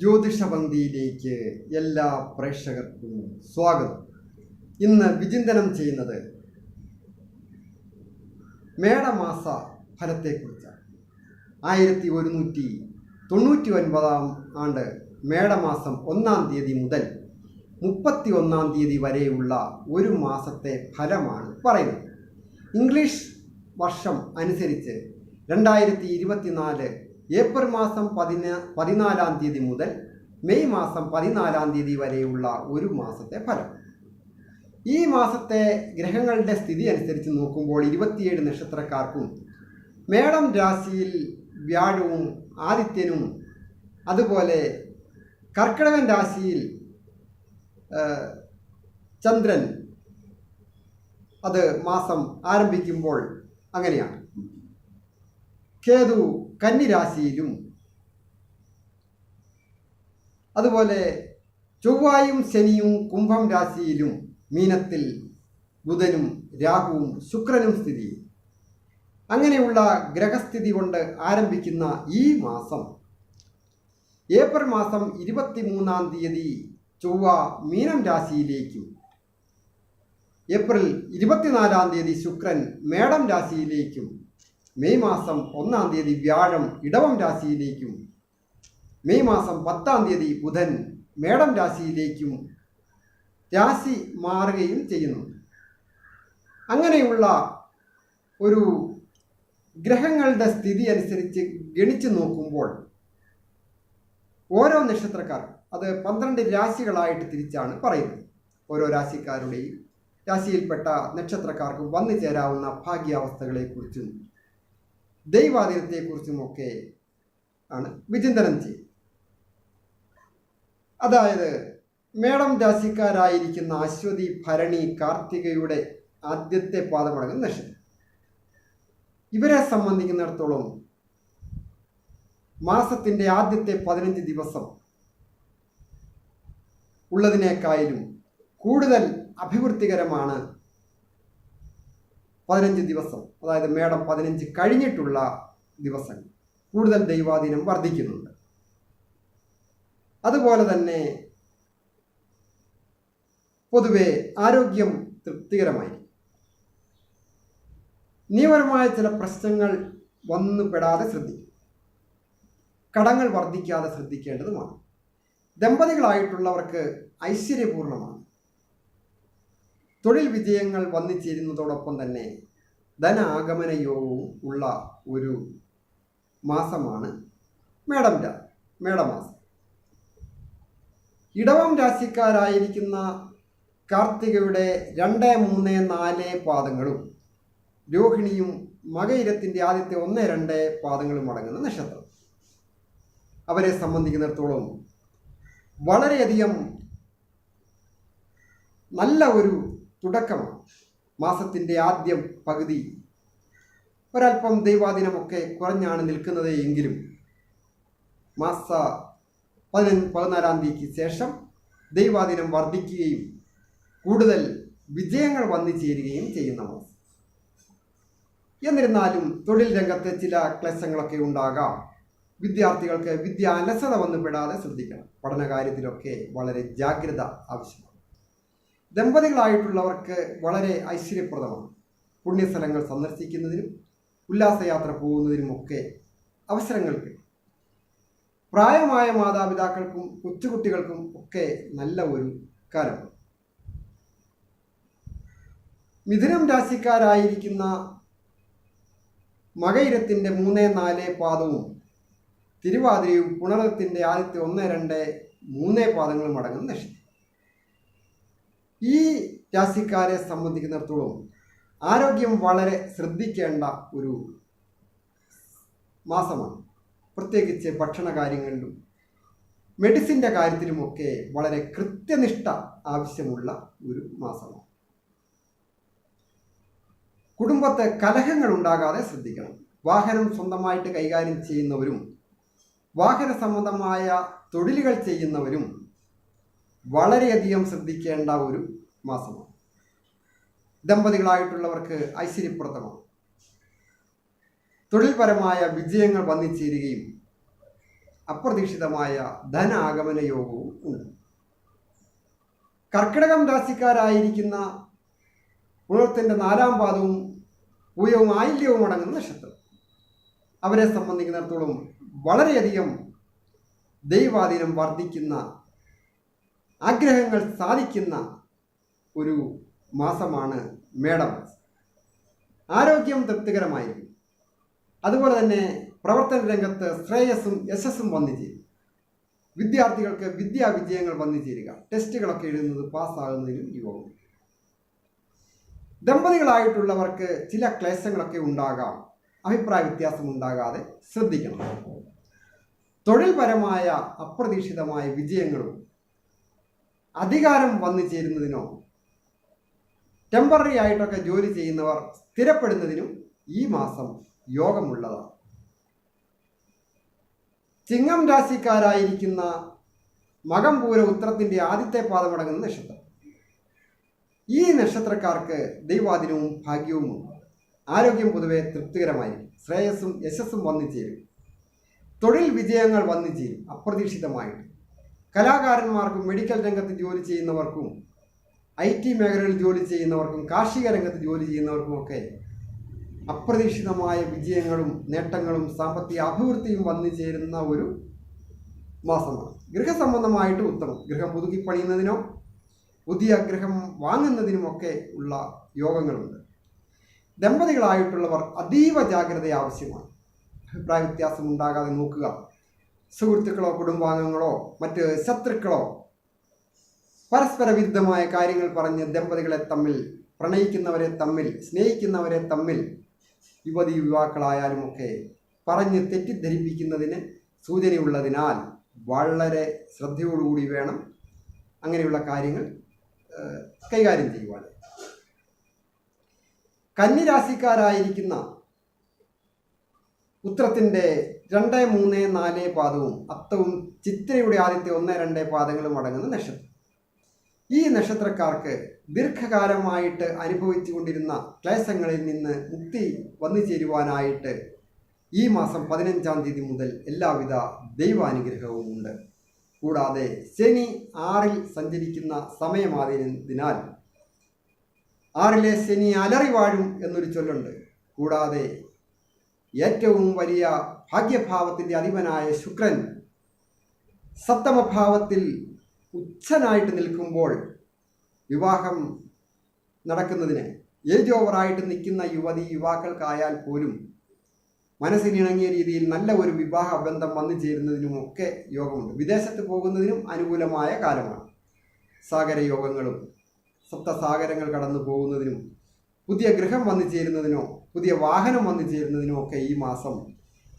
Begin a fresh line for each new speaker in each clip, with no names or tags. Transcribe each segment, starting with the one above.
ജ്യോതിഷപന്തിയിലേക്ക് എല്ലാ പ്രേക്ഷകർക്കും സ്വാഗതം. ഇന്ന് വിചിന്തനം ചെയ്യുന്നത് മേടമാസ ഫലത്തെക്കുറിച്ചാണ്. ആയിരത്തി ഒരുന്നൂറ്റി തൊണ്ണൂറ്റി ഒൻപതാം ആണ്ട് മേടമാസം ഒന്നാം തീയതി മുതൽ മുപ്പത്തി ഒന്നാം തീയതി വരെയുള്ള ഒരു മാസത്തെ ഫലമാണ് പറയുന്നത്. ഇംഗ്ലീഷ് വർഷം അനുസരിച്ച് രണ്ടായിരത്തി ഇരുപത്തിനാല് ഏപ്രിൽ മാസം പതിന പതിനാലാം തീയതി മുതൽ മെയ് മാസം പതിനാലാം തീയതി വരെയുള്ള ഒരു മാസത്തെ ഫലം. ഈ മാസത്തെ ഗ്രഹങ്ങളുടെ സ്ഥിതി അനുസരിച്ച് നോക്കുമ്പോൾ ഇരുപത്തിയേഴ് നക്ഷത്രക്കാർക്കും മേടം രാശിയിൽ വ്യാഴവും ആദിത്യനും അതുപോലെ കർക്കിടകൻ രാശിയിൽ ചന്ദ്രൻ അത് മാസം ആരംഭിക്കുമ്പോൾ അങ്ങനെയാണ്. കേതു കന്നിരാശിയിലും അതുപോലെ ചൊവ്വായും ശനിയും കുംഭം രാശിയിലും മീനത്തിൽ ബുധനും രാഹുവും ശുക്രനും സ്ഥിതി. അങ്ങനെയുള്ള ഗ്രഹസ്ഥിതി കൊണ്ട് ആരംഭിക്കുന്ന ഈ മാസം ഏപ്രിൽ മാസം ഇരുപത്തി മൂന്നാം തീയതി ചൊവ്വ മീനം രാശിയിലേക്കും ഏപ്രിൽ ഇരുപത്തിനാലാം തീയതി ശുക്രൻ മേടം രാശിയിലേക്കും മെയ് മാസം ഒന്നാം തീയതി വ്യാഴം ഇടവം രാശിയിലേക്കും മെയ് മാസം പത്താം തീയതി ബുധൻ മേടം രാശിയിലേക്കും രാശി മാറുകയും ചെയ്യുന്നു. അങ്ങനെയുള്ള ഒരു ഗ്രഹങ്ങളുടെ സ്ഥിതി അനുസരിച്ച് ഗണിച്ചു നോക്കുമ്പോൾ ഓരോ നക്ഷത്രക്കാർ അത് പന്ത്രണ്ട് രാശികളായിട്ട് തിരിച്ചാണ് പറയുന്നത്. ഓരോ രാശിക്കാരുടെയും രാശിയിൽപ്പെട്ട നക്ഷത്രക്കാർക്ക് വന്നു ചേരാവുന്ന ഭാഗ്യാവസ്ഥകളെക്കുറിച്ചും ദൈവാധീനത്തെക്കുറിച്ചുമൊക്കെ ആണ് വിചിന്തനം ചെയ്യുന്നത് അതായത് മേടം രാശിക്കാരായിരിക്കുന്ന അശ്വതി ഭരണി കാർത്തികയുടെ ആദ്യത്തെ പാദമടങ്ങുന്ന നക്ഷത്രം. ഇവരെ സംബന്ധിക്കുന്നിടത്തോളം മാസത്തിന്റെ ആദ്യത്തെ പതിനഞ്ച് ദിവസം ഉള്ളതിനേക്കാളും കൂടുതൽ അഭിവൃദ്ധികരമാണ് പതിനഞ്ച് ദിവസം അതായത് മേടം പതിനഞ്ച് കഴിഞ്ഞിട്ടുള്ള ദിവസങ്ങൾ കൂടുതൽ ദൈവാധീനം വർദ്ധിക്കുന്നുണ്ട്. അതുപോലെ തന്നെ പൊതുവെ ആരോഗ്യം തൃപ്തികരമായിരിക്കും. നിയമപരമായ ചില പ്രശ്നങ്ങൾ വന്നുപെടാതെ ശ്രദ്ധിക്കും. കടങ്ങൾ വർദ്ധിക്കാതെ ശ്രദ്ധിക്കേണ്ടതുമാണ്. ദമ്പതികളായിട്ടുള്ളവർക്ക് ഐശ്വര്യപൂർണമാണ്. തൊഴിൽ വിജയങ്ങൾ വന്നിച്ചേരുന്നതോടൊപ്പം തന്നെ ധനാഗമന യോഗവും ഉള്ള ഒരു മാസമാണ് മേടം രാ മേടമാസം. ഇടവം രാശിക്കാരായിരിക്കുന്ന കാർത്തികയുടെ രണ്ട് മൂന്ന് നാല് പാദങ്ങളും രോഹിണിയും മകയിരത്തിന്റെ ആദ്യത്തെ ഒന്ന് രണ്ട് പാദങ്ങളും അടങ്ങുന്ന നക്ഷത്രം. അവരെ സംബന്ധിക്കുന്നിടത്തോളം വളരെയധികം നല്ല ഒരു തുടക്കമാണ് മാസത്തിന്റെ ആദ്യം പകുതി. ഒരല്പം ദൈവാദിനമൊക്കെ കുറഞ്ഞാണ് നിൽക്കുന്നത് എങ്കിലും മാസ പതിനഞ്ച് പതിനാലാം തീയതിക്ക് ശേഷം ദൈവാദിനം വർദ്ധിക്കുകയും കൂടുതൽ വിജയങ്ങൾ വന്നു ചേരുകയും ചെയ്യുന്ന എന്നിരുന്നാലും തൊഴിൽ രംഗത്തെ ചില ക്ലേശങ്ങളൊക്കെ ഉണ്ടാകാം. വിദ്യാർത്ഥികൾക്ക് വിദ്യാലസത വന്നു പെടാതെ ശ്രദ്ധിക്കണം. പഠന കാര്യത്തിലൊക്കെ വളരെ ജാഗ്രത ആവശ്യമാണ്. ദമ്പതികളായിട്ടുള്ളവർക്ക് വളരെ ഐശ്വര്യപ്രദമാണ്. പുണ്യസ്ഥലങ്ങൾ സന്ദർശിക്കുന്നതിനും ഉല്ലാസയാത്ര പോകുന്നതിനുമൊക്കെ അവസരങ്ങൾ കിട്ടും. പ്രായമായ മാതാപിതാക്കൾക്കും കൊച്ചുകുട്ടികൾക്കും ഒക്കെ നല്ല ഒരു കാലമാണ്. മിഥുനം രാശിക്കാരായിരിക്കുന്ന മകയിരത്തിന്റെ മൂന്ന് നാല് പാദവും തിരുവാതിരയും പുണറത്തിന്റെ ആദ്യത്തെ ഒന്ന് രണ്ട് മൂന്ന് പാദങ്ങളും അടങ്ങുന്ന നക്ഷത്രം. ഈ രാശിക്കാരെ സംബന്ധിക്കുന്നിടത്തോളം ആരോഗ്യം വളരെ ശ്രദ്ധിക്കേണ്ട ഒരു മാസമാണ്. പ്രത്യേകിച്ച് ഭക്ഷണ കാര്യങ്ങളിലും മെഡിസിന്റെ കാര്യത്തിലുമൊക്കെ വളരെ കൃത്യനിഷ്ഠ ആവശ്യമുള്ള ഒരു മാസമാണ്. കുടുംബത്തെ കലഹങ്ങൾ ഉണ്ടാകാതെ ശ്രദ്ധിക്കണം. വാഹനം സ്വന്തമായിട്ട് കൈകാര്യം ചെയ്യുന്നവരും വാഹന സംബന്ധമായ തൊഴിലുകൾ ചെയ്യുന്നവരും വളരെയധികം ശ്രദ്ധിക്കേണ്ട ഒരു മാസമാണ്. ദമ്പതികളായിട്ടുള്ളവർക്ക് ഐശ്വര്യപ്രദമാണ്. തൊഴിൽപരമായ വിജയങ്ങൾ വന്നു ചേരുകയും അപ്രതീക്ഷിതമായ ധനാഗമന യോഗവും ഉണ്ട്. കർക്കിടകം രാശിക്കാരായിരിക്കുന്ന പുലർത്തിന്റെ നാലാം പാദവും പൂയവും ആയില്യവും അടങ്ങുന്ന നക്ഷത്രം. അവരെ സംബന്ധിക്കുന്നിടത്തോളം വളരെയധികം ദൈവാധീനം വർദ്ധിക്കുന്ന ആഗ്രഹങ്ങൾ സാധിക്കുന്ന ഒരു മാസമാണ് മേടമാസം ആരോഗ്യം തൃപ്തികരമായിരിക്കും. അതുപോലെ തന്നെ പ്രവർത്തന രംഗത്ത് ശ്രേയസ്സും യശസ്സും വന്നു ചേരും വിദ്യാർത്ഥികൾക്ക് വിദ്യാ വിജയങ്ങൾ വന്നു ചേരുക ടെസ്റ്റുകളൊക്കെ എഴുതുന്നത് പാസ്സാകുന്നതിനും യോഗം. ദമ്പതികളായിട്ടുള്ളവർക്ക് ചില ക്ലേശങ്ങളൊക്കെ ഉണ്ടാകാം. അഭിപ്രായ വ്യത്യാസം ഉണ്ടാകാതെ ശ്രദ്ധിക്കണം. തൊഴിൽപരമായ അപ്രതീക്ഷിതമായ വിജയങ്ങളും അധികാരം വന്നു ചേരുന്നതിനോ ടെമ്പററി ആയിട്ടൊക്കെ ജോലി ചെയ്യുന്നവർ സ്ഥിരപ്പെടുന്നതിനും ഈ മാസം യോഗമുള്ളതാണ്. ചിങ്ങം രാശിക്കാരായിരിക്കുന്ന മകം പൂര ഉത്തരത്തിന്റെ ആദ്യത്തെ പാദമടങ്ങുന്ന നക്ഷത്രം. ഈ നക്ഷത്രക്കാർക്ക് ദൈവാദിനവും ഭാഗ്യവുമുണ്ട് ആരോഗ്യം പൊതുവെ തൃപ്തികരമായിരിക്കും. ശ്രേയസ്സും യശസ്സും വന്നു ചേരും. തൊഴിൽ വിജയങ്ങൾ വന്നു ചേരും. അപ്രതീക്ഷിതമായിട്ട്. കലാകാരന്മാർക്കും മെഡിക്കൽ രംഗത്ത് ജോലി ചെയ്യുന്നവർക്കും ഐ ടി മേഖലയിൽ ജോലി ചെയ്യുന്നവർക്കും കാർഷിക രംഗത്ത് ജോലി ചെയ്യുന്നവർക്കുമൊക്കെ അപ്രതീക്ഷിതമായ വിജയങ്ങളും നേട്ടങ്ങളും സാമ്പത്തിക അഭിവൃദ്ധിയും വന്നു ചേരുന്ന ഒരു മാസമാണ്. ഗൃഹസംബന്ധമായിട്ട് ഉത്തമം. ഗൃഹം പുതുക്കി പണിയുന്നതിനോ പുതിയ ഗൃഹം വാങ്ങുന്നതിനുമൊക്കെ ഉള്ള യോഗങ്ങളുണ്ട്. ദമ്പതികളായിട്ടുള്ളവർ അതീവ ജാഗ്രത ആവശ്യമാണ് അഭിപ്രായ വ്യത്യാസം ഉണ്ടാകാതെ നോക്കുക. സുഹൃത്തുക്കളോ കുടുംബാംഗങ്ങളോ മറ്റ് ശത്രുക്കളോ പരസ്പര വിരുദ്ധമായ കാര്യങ്ങൾ പറഞ്ഞ് ദമ്പതികളെ തമ്മിൽ പ്രണയിക്കുന്നവരെ തമ്മിൽ സ്നേഹിക്കുന്നവരെ തമ്മിൽ യുവതി യുവാക്കളായാലും ഒക്കെ പറഞ്ഞ് തെറ്റിദ്ധരിപ്പിക്കുന്നതിന് സൂചനയുള്ളതിനാൽ വളരെ ശ്രദ്ധയോടുകൂടി വേണം അങ്ങനെയുള്ള കാര്യങ്ങൾ കൈകാര്യം ചെയ്യുവാൻ. കന്നിരാശിക്കാരായിരിക്കുന്ന ഉത്രത്തിന്റെ രണ്ട് മൂന്ന് നാല് പാദവും അത്തവും ചിത്രയുടെ ആദ്യത്തെ ഒന്ന് രണ്ട് പാദങ്ങളും അടങ്ങുന്ന നക്ഷത്രം. ഈ നക്ഷത്രക്കാർക്ക് ദീർഘകാലമായിട്ട് അനുഭവിച്ചു കൊണ്ടിരുന്ന ക്ലേശങ്ങളിൽ നിന്ന് മുക്തി വന്നു ചേരുവാനായിട്ട് ഈ മാസം പതിനഞ്ചാം തീയതി മുതൽ എല്ലാവിധ ദൈവാനുഗ്രഹവും ഉണ്ട്. കൂടാതെ ശനി ആറിൽ സഞ്ചരിക്കുന്ന സമയമായതിനാൽ ആറിലെ ശനി അലറി വാഴും എന്നൊരു ചൊല്ലുണ്ട്. കൂടാതെ ഏറ്റവും വലിയ ഭാഗ്യഭാവത്തിന്റെ അധിപനായ ശുക്രൻ സപ്തമഭാവത്തിൽ ഉച്ചനായിട്ട് നിൽക്കുമ്പോൾ വിവാഹം നടക്കുന്നതിന് ഏജ് ഓവറായിട്ട് നിൽക്കുന്ന യുവതി യുവാക്കൾക്കായാൽ പോലും മനസ്സിനിണങ്ങിയ രീതിയിൽ നല്ല ഒരു വിവാഹ ബന്ധം വന്നു ചേരുന്നതിനും ഒക്കെ യോഗമുണ്ട്. വിദേശത്ത് പോകുന്നതിനും അനുകൂലമായ കാലമാണ്. സാഗര യോഗങ്ങളും സപ്തസാഗരങ്ങൾ കടന്നു പോകുന്നതിനും പുതിയ ഗൃഹം വന്നു ചേരുന്നതിനോ പുതിയ വാഹനം വന്നു ചേരുന്നതിനുമൊക്കെ ഈ മാസം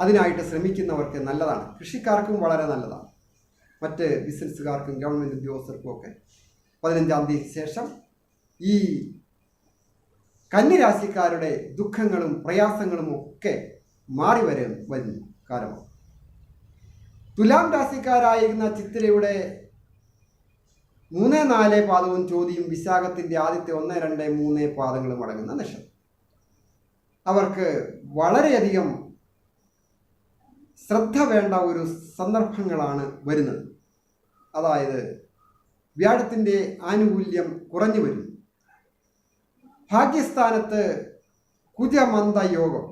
അതിനായിട്ട് ശ്രമിക്കുന്നവർക്ക് നല്ലതാണ്. കൃഷിക്കാർക്കും വളരെ നല്ലതാണ്. മറ്റ് ബിസിനസ്സുകാർക്കും ഗവൺമെന്റ് ഉദ്യോഗസ്ഥർക്കും ഒക്കെ പതിനഞ്ചാം തീയതി ശേഷം ഈ കന്നിരാശിക്കാരുടെ ദുഃഖങ്ങളും പ്രയാസങ്ങളും ഒക്കെ മാറി വരെ വരുന്നു കാലമാണ് തുലാം രാശിക്കാരായിരുന്ന ചിത്തിരയുടെ മൂന്ന് നാല് പാദവും ചോദ്യം വിശാഖത്തിന്റെ ആദ്യത്തെ ഒന്ന് രണ്ട് മൂന്ന് പാദങ്ങളും അടങ്ങുന്ന നക്ഷത്രം. അവർക്ക് വളരെയധികം ശ്രദ്ധ വേണ്ട ഒരു സന്ദർഭങ്ങളാണ് വരുന്നത്. അതായത് വ്യാഴത്തിന്റെ ആനുകൂല്യം കുറഞ്ഞു വരും. ഭാഗ്യസ്ഥാനത്ത് കുജമന്ത യോഗം.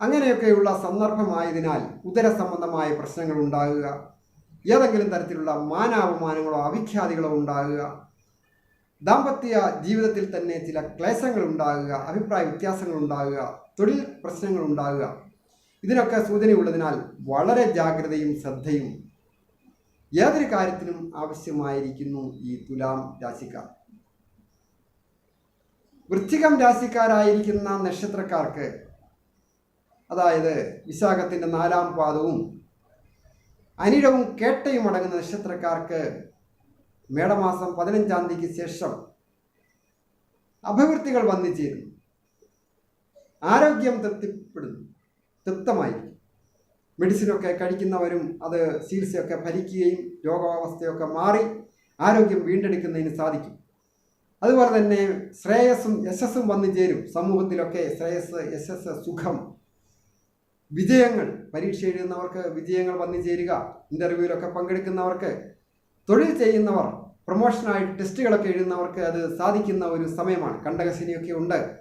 അങ്ങനെയൊക്കെയുള്ള സന്ദർഭമായതിനാൽ ഉദര സംബന്ധമായ പ്രശ്നങ്ങൾ ഉണ്ടാകുക ഏതെങ്കിലും തരത്തിലുള്ള മാനാപമാനങ്ങളോ അവിഖ്യാതികളോ ഉണ്ടാകുക ദാമ്പത്യ ജീവിതത്തിൽ തന്നെ ചില ക്ലേശങ്ങൾ ഉണ്ടാകുക അഭിപ്രായ വ്യത്യാസങ്ങൾ ഉണ്ടാകുക തൊഴിൽ പ്രശ്നങ്ങൾ ഉണ്ടാകുക. ഇതിനൊക്കെ സൂചനയുള്ളതിനാൽ വളരെ ജാഗ്രതയും ശ്രദ്ധയും ഏതൊരു കാര്യത്തിനും ആവശ്യമായിരിക്കുന്നു ഈ തുലാം രാശിക്കാർ. വൃത്തികം രാശിക്കാരായിരിക്കുന്ന നക്ഷത്രക്കാർക്ക് അതായത് വിശാഖത്തിന്റെ നാലാം പാദവും അനിഴവും കേട്ടയും അടങ്ങുന്ന നക്ഷത്രക്കാർക്ക് മേടമാസം പതിനഞ്ചാം തീയതിക്ക് ശേഷം അഭിവൃദ്ധികൾ വന്നു ചേരുന്നു ആരോഗ്യം തൃപ്തിപ്പെടുന്നു. തൃപ്തമായിരിക്കും മെഡിസിനൊക്കെ കഴിക്കുന്നവരും അത് ചികിത്സയൊക്കെ ഭരിക്കുകയും രോഗാവസ്ഥയൊക്കെ മാറി ആരോഗ്യം വീണ്ടെടുക്കുന്നതിന് സാധിക്കും. അതുപോലെ തന്നെ ശ്രേയസ്സും യശസ്സും വന്നു ചേരും. സമൂഹത്തിലൊക്കെ ശ്രേയസ് യശസ് സുഖം വിജയങ്ങൾ. പരീക്ഷ എഴുതുന്നവർക്ക് വിജയങ്ങൾ വന്നു ചേരുക. ഇന്റർവ്യൂവിലൊക്കെ പങ്കെടുക്കുന്നവർക്ക് തൊഴിൽ ചെയ്യുന്നവർ പ്രൊമോഷനായിട്ട് ടെസ്റ്റുകളൊക്കെ എഴുതുന്നവർക്ക് അത് സാധിക്കുന്ന ഒരു സമയമാണ്. കണ്ടകശനിയൊക്കെ ഉണ്ട്.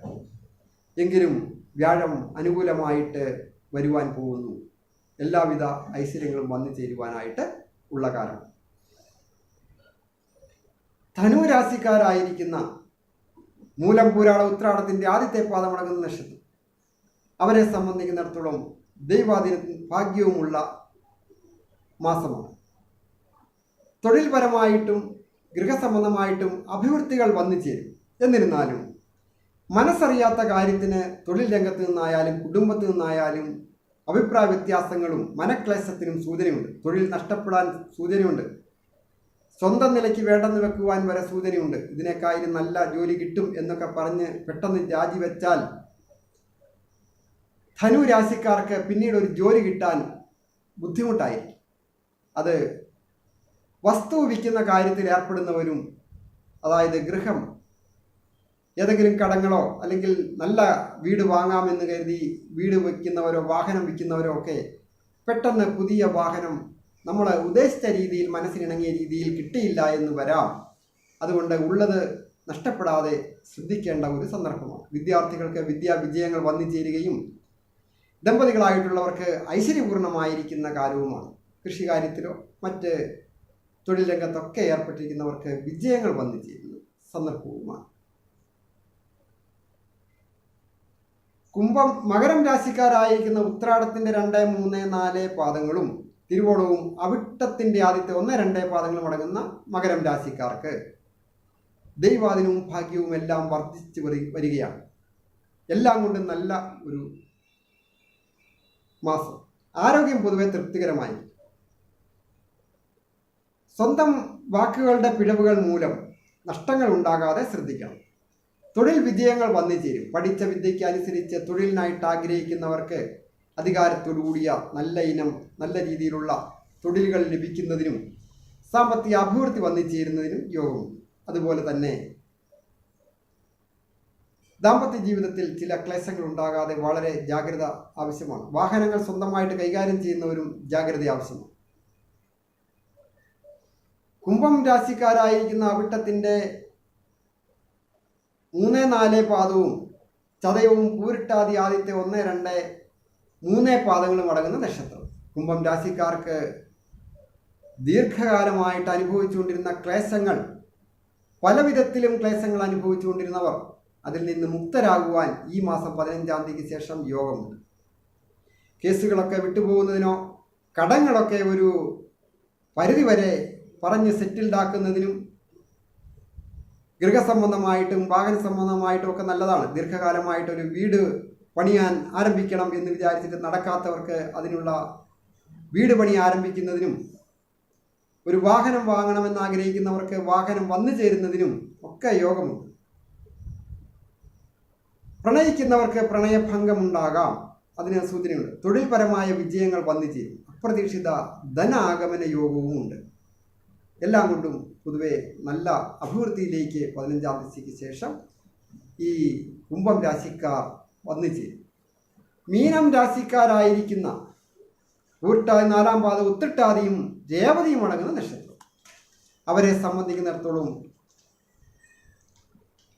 എങ്കിലും വ്യാഴം അനുകൂലമായിട്ട് വരുവാൻ പോകുന്നു. എല്ലാവിധ ഐശ്വര്യങ്ങളും വന്നു ചേരുവാനായിട്ട് ഉള്ള കാരണം. ധനുരാശിക്കാരായിരിക്കുന്ന മൂലം പൂരാള ഉത്രാടത്തിന്റെ ആദ്യത്തെ പാദമടങ്ങുന്ന നക്ഷത്രം. അവരെ സംബന്ധിക്കുന്നിടത്തോളം ദൈവാധീനത്തിന് ഭാഗ്യവുമുള്ള മാസമാണ്. തൊഴിൽപരമായിട്ടും ഗൃഹസംബന്ധമായിട്ടും അഭിവൃദ്ധികൾ വന്നു ചേരും. എന്നിരുന്നാലും മനസ്സറിയാത്ത കാര്യത്തിന് തൊഴിൽ രംഗത്ത് നിന്നായാലും കുടുംബത്തിൽ നിന്നായാലും അഭിപ്രായ വ്യത്യാസങ്ങളും മനക്ലേശത്തിനും സൂചനയുണ്ട്. തൊഴിൽ നഷ്ടപ്പെടാൻ സൂചനയുണ്ട്. സ്വന്തം നിലയ്ക്ക് വേണ്ടെന്ന് വെക്കുവാൻ വരെ സൂചനയുണ്ട്. ഇതിനേക്കാളും നല്ല ജോലി കിട്ടും എന്നൊക്കെ പറഞ്ഞ് പെട്ടെന്ന് രാജിവെച്ചാൽ ധനു രാശിക്കാർക്ക് പിന്നീട് ഒരു ജോലി കിട്ടാൻ ബുദ്ധിമുട്ടായിരിക്കും. അത് വസ്തു വിൽക്കുന്ന കാര്യത്തിൽ ഏർപ്പെടുന്നവരും അതായത് ഗൃഹം ഏതെങ്കിലും കടങ്ങളോ അല്ലെങ്കിൽ നല്ല വീട് വാങ്ങാമെന്ന് കരുതി വീട് വയ്ക്കുന്നവരോ വാഹനം വിൽക്കുന്നവരോ ഒക്കെ പെട്ടെന്ന് പുതിയ വാഹനം നമ്മൾ ഉദ്ദേശിച്ച രീതിയിൽ മനസ്സിനിണങ്ങിയ രീതിയിൽ കിട്ടിയില്ല എന്ന് വരാം. അതുകൊണ്ട് ഉള്ളത് നഷ്ടപ്പെടാതെ ശ്രദ്ധിക്കേണ്ട ഒരു സന്ദർഭമാണ്. വിദ്യാർത്ഥികൾക്ക് വിദ്യാ വിജയങ്ങൾ വന്നു ചേരുകയും ദമ്പതികളായിട്ടുള്ളവർക്ക് ഐശ്വര്യപൂർണമായിരിക്കുന്ന കാലവുമാണ് കൃഷികാര്യത്തിലോ മറ്റ് തൊഴിൽ രംഗത്തൊക്കെ ഏർപ്പെട്ടിരിക്കുന്നവർക്ക് വിജയങ്ങൾ വന്നു ചേരുന്ന. സന്ദർഭവുമാണ്. കുംഭം മകരം രാശിക്കാരായിരിക്കുന്ന ഉത്രാടത്തിന്റെ രണ്ട് മൂന്ന് നാല് പാദങ്ങളും തിരുവോണവും അവിട്ടത്തിന്റെ ആദ്യത്തെ ഒന്ന് രണ്ട് പാദങ്ങളും അടങ്ങുന്ന മകരം രാശിക്കാർക്ക് ദൈവാദിനവും ഭാഗ്യവും എല്ലാം വർദ്ധിച്ചു വരി- വരികയാണ്. എല്ലാം കൊണ്ടും നല്ല ഒരു മാസം. ആരോഗ്യം പൊതുവെ തൃപ്തികരമായി. സ്വന്തം വാക്കുകളുടെ പിഴവുകൾ മൂലം നഷ്ടങ്ങൾ ഉണ്ടാകാതെ ശ്രദ്ധിക്കണം. തൊഴിൽ വിജയങ്ങൾ വന്നു ചേരും പഠിച്ച വിദ്യയ്ക്ക് അനുസരിച്ച് തൊഴിലിനായിട്ട് ആഗ്രഹിക്കുന്നവർക്ക് അധികാരത്തോടുകൂടിയ നല്ല ഇനം നല്ല രീതിയിലുള്ള തൊഴിലുകൾ ലഭിക്കുന്നതിനും സാമ്പത്തിക അഭിവൃദ്ധി വന്നു ചേരുന്നതിനും യോഗമുണ്ട്. അതുപോലെ തന്നെ ദാമ്പത്യ ജീവിതത്തിൽ ചില ക്ലേശങ്ങൾ ഉണ്ടാകാതെ വളരെ ജാഗ്രത ആവശ്യമാണ്. വാഹനങ്ങൾ സ്വന്തമായിട്ട് കൈകാര്യം ചെയ്യുന്നവരും ജാഗ്രത ആവശ്യമാണ്. കുംഭം രാശിക്കാരായിരിക്കുന്ന അവിട്ടത്തിന്റെ മൂന്ന് നാല് പാദവും ചതയവും പൂരിട്ടാതി ആദ്യത്തെ ഒന്ന് രണ്ട് മൂന്ന് പാദങ്ങളും അടങ്ങുന്ന നക്ഷത്രം. കുംഭം രാശിക്കാർക്ക് ദീർഘകാലമായിട്ട് അനുഭവിച്ചുകൊണ്ടിരുന്ന ക്ലേശങ്ങൾ പല വിധത്തിലും ക്ലേശങ്ങൾ അനുഭവിച്ചുകൊണ്ടിരുന്നവർ അതിൽ നിന്ന് മുക്തരാകുവാൻ ഈ മാസം പതിനഞ്ചാം തീയതിക്ക് ശേഷം യോഗമുണ്ട്. കേസുകളൊക്കെ വിട്ടുപോകുന്നതിനോ കടങ്ങളൊക്കെ ഒരു പരിധിവരെ പറഞ്ഞ് സെറ്റിൽഡാക്കുന്നതിനും ഗൃഹസംബന്ധമായിട്ടും വാഹന സംബന്ധമായിട്ടും ഒക്കെ നല്ലതാണ്. ദീർഘകാലമായിട്ട് ഒരു വീട് പണിയാൻ ആരംഭിക്കണം എന്ന് വിചാരിച്ചിട്ട് നടക്കാത്തവർക്ക് അതിനുള്ള വീട് പണി ആരംഭിക്കുന്നതിനും ഒരു വാഹനം വാങ്ങണമെന്ന് ആഗ്രഹിക്കുന്നവർക്ക് വാഹനം വന്നു ചേരുന്നതിനും ഒക്കെ യോഗമുണ്ട്. പ്രണയിക്കുന്നവർക്ക് പ്രണയഭംഗമുണ്ടാകാം. അതിന് സൂചനയുണ്ട്. തൊഴിൽപരമായ വിജയങ്ങൾ വന്നു ചേരും. അപ്രതീക്ഷിത ധനാഗമന യോഗവും ഉണ്ട് എല്ലാം കൊണ്ടും പൊതുവെ നല്ല അഭിവൃദ്ധിയിലേക്ക് പതിനഞ്ചാം തീയതിക്ക് ശേഷം ഈ കുംഭം രാശിക്കാർ വന്നു ചേരും. മീനം രാശിക്കാരായിരിക്കുന്ന ഊട്ടാതി നാലാം പാത ഉത്തിട്ടാതിയും രേവതിയും അടങ്ങുന്ന നക്ഷത്രം. അവരെ സംബന്ധിക്കുന്നിടത്തോളം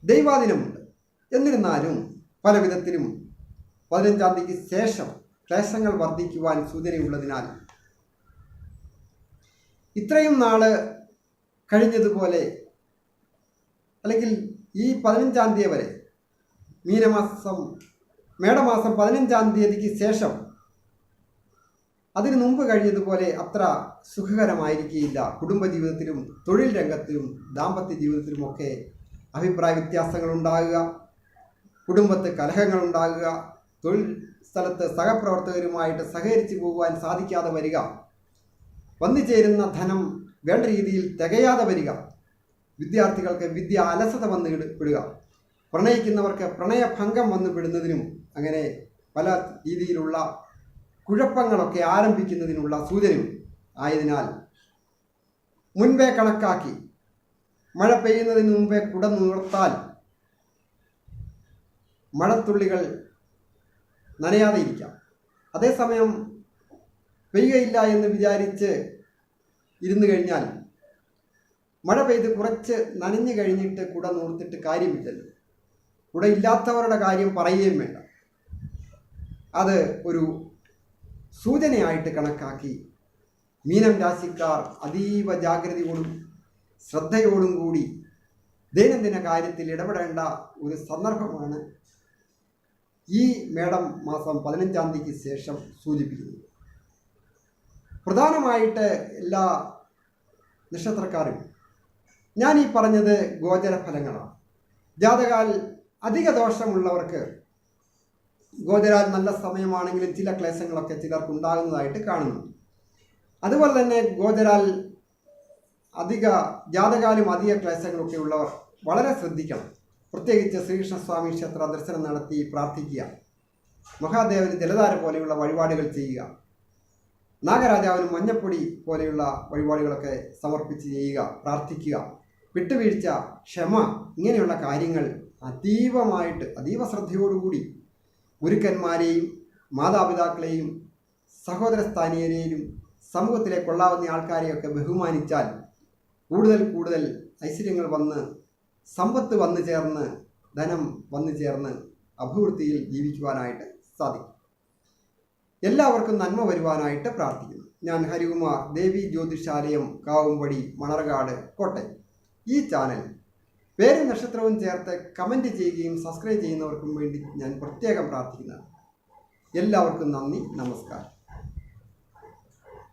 ദൈവാധീനമുണ്ട്. എന്നിരുന്നാലും പല വിധത്തിലും പതിനഞ്ചാം തീയതിക്ക് ശേഷം ക്ലേശങ്ങൾ വർദ്ധിക്കുവാൻ സൂചനയുള്ളതിനാൽ ഇത്രയും നാൾ കഴിഞ്ഞതുപോലെ അല്ലെങ്കിൽ ഈ പതിനഞ്ചാം തീയതി വരെ മീനമാസം മേടമാസം പതിനഞ്ചാം തീയതിക്ക് ശേഷം അതിനു മുമ്പ് കഴിഞ്ഞതുപോലെ അത്ര സുഖകരമായിരിക്കുകയില്ല. കുടുംബജീവിതത്തിലും തൊഴിൽ രംഗത്തിലും ദാമ്പത്യ ജീവിതത്തിലുമൊക്കെ അഭിപ്രായ വ്യത്യാസങ്ങൾ ഉണ്ടാകുക കുടുംബത്ത് കലഹങ്ങൾ ഉണ്ടാകുക തൊഴിൽ സ്ഥലത്ത് സഹപ്രവർത്തകരുമായിട്ട് സഹകരിച്ചു പോകുവാൻ സാധിക്കാതെ വരിക വന്നു ചേരുന്ന ധനം വേണ്ട രീതിയിൽ തികയാതെ വരിക. വിദ്യാർത്ഥികൾക്ക് വിദ്യ അലസത വന്ന് വിടുക പ്രണയിക്കുന്നവർക്ക് പ്രണയഭംഗം വന്നു പെടുന്നതിനും അങ്ങനെ പല രീതിയിലുള്ള കുഴപ്പങ്ങളൊക്കെ ആരംഭിക്കുന്നതിനുള്ള സൂചനയും ആയതിനാൽ മുൻപേ കണക്കാക്കി മഴ പെയ്യുന്നതിന് മുമ്പേ കുട നിവർത്താൽ മഴത്തുള്ളികൾ നനയാതെ ഇരിക്കാം. അതേസമയം പെയ്യുകയില്ല എന്ന് വിചാരിച്ച് ഇരുന്നു കഴിഞ്ഞാൽ മഴ പെയ്ത് കുറച്ച് നനഞ്ഞു കഴിഞ്ഞിട്ട് കുട നൂർത്തിട്ട് കാര്യമില്ലല്ലോ. കുട ഇല്ലാത്തവരുടെ കാര്യം പറയുകയും വേണ്ട. അത് ഒരു സൂചനയായിട്ട് കണക്കാക്കി മീനം രാശിക്കാർ അതീവ ജാഗ്രതയോടും ശ്രദ്ധയോടും കൂടി ദൈനംദിന കാര്യത്തിൽ ഇടപെടേണ്ട ഒരു സന്ദർഭമാണ് ഈ മേടം മാസം പതിനഞ്ചാം തീയതിക്ക് ശേഷം സൂചിപ്പിക്കുന്നത്. പ്രധാനമായിട്ട് എല്ലാ നക്ഷത്രക്കാരും ഞാൻ ഈ പറഞ്ഞത് ഗോചര ഫലങ്ങളാണ് ജാതകാൽ അധിക ദോഷമുള്ളവർക്ക് ഗോചരാൽ നല്ല സമയമാണെങ്കിലും ചില ക്ലേശങ്ങളൊക്കെ ചിലർക്ക് ഉണ്ടാകുന്നതായിട്ട് കാണുന്നു. അതുപോലെ തന്നെ ഗോചരാൽ അധിക ജാതകാലും അധിക ക്ലേശങ്ങളൊക്കെ ഉള്ളവർ വളരെ ശ്രദ്ധിക്കണം. പ്രത്യേകിച്ച് ശ്രീകൃഷ്ണസ്വാമി ക്ഷേത്ര ദർശനം നടത്തി പ്രാർത്ഥിക്കുക. മഹാദേവന് ജലധാര പോലെയുള്ള വഴിപാടുകൾ ചെയ്യുക. നാഗരാജാവിന് മഞ്ഞപ്പൊടി പോലെയുള്ള വഴിപാടുകളൊക്കെ സമർപ്പിച്ച് ചെയ്യുക പ്രാർത്ഥിക്കുക. വിട്ടുവീഴ്ച ക്ഷമ ഇങ്ങനെയുള്ള കാര്യങ്ങൾ അതീവമായിട്ട് അതീവ ശ്രദ്ധയോടുകൂടി ഗുരുക്കന്മാരെയും മാതാപിതാക്കളെയും സഹോദരസ്ഥാനീയരെയും സമൂഹത്തിലെ കൊള്ളാവുന്ന ആൾക്കാരെയൊക്കെ ബഹുമാനിച്ചാൽ കൂടുതൽ കൂടുതൽ ഐശ്വര്യങ്ങൾ വന്ന് സമ്പത്ത് വന്നു ചേർന്ന് ധനം വന്നു ചേർന്ന് അഭിവൃദ്ധിയിൽ ജീവിക്കുവാനായിട്ട് സാധിക്കും. എല്ലാവർക്കും നന്മ വരുവാനായിട്ട് പ്രാർത്ഥിക്കുന്നു. ഞാൻ ഹരികുമാർ ദേവി ജ്യോതിഷാലയം കാവുംപടി മണർകാട് കോട്ടയം. ഈ ചാനൽ പേരും നക്ഷത്രവും ചേർത്ത് കമന്റ് ചെയ്യുകയും സബ്സ്ക്രൈബ് ചെയ്യുന്നവർക്കും വേണ്ടി ഞാൻ പ്രത്യേകം പ്രാർത്ഥിക്കുന്നതാണ് എല്ലാവർക്കും നന്ദി നമസ്കാരം.